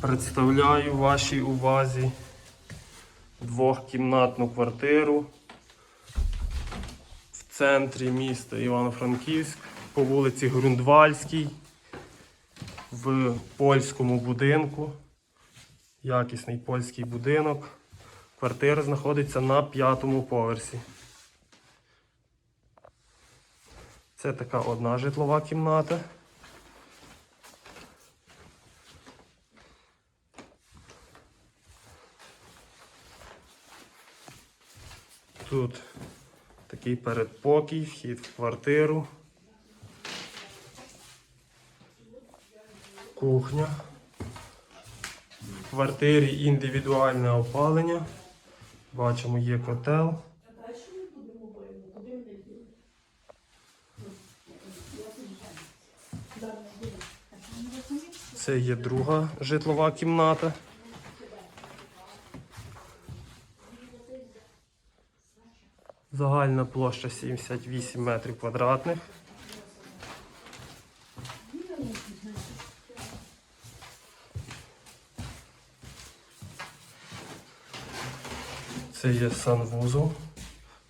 Представляю вашій увазі двохкімнатну квартиру в центрі міста Івано-Франківськ по вулиці Грундвальській в польському будинку. Якісний польський будинок. Квартира знаходиться на п'ятому поверсі. Це така одна житлова кімната. Тут такий передпокій, вхід в квартиру. Кухня. В квартирі індивідуальне опалення. Бачимо, є котел. Це є друга житлова кімната. Загальна площа 78 метрів квадратних. Це є санвузол.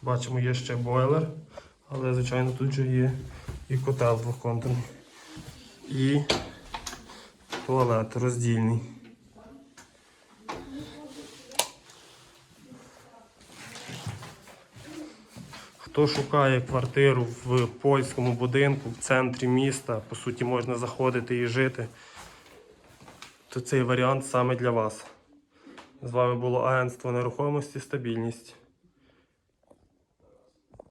Бачимо, є ще бойлер, але звичайно тут же є і котел двохконтурний. І туалет роздільний. Хто шукає квартиру в польському будинку в центрі міста, по суті, можна заходити і жити, то цей варіант саме для вас. З вами було агентство нерухомості Стабільність.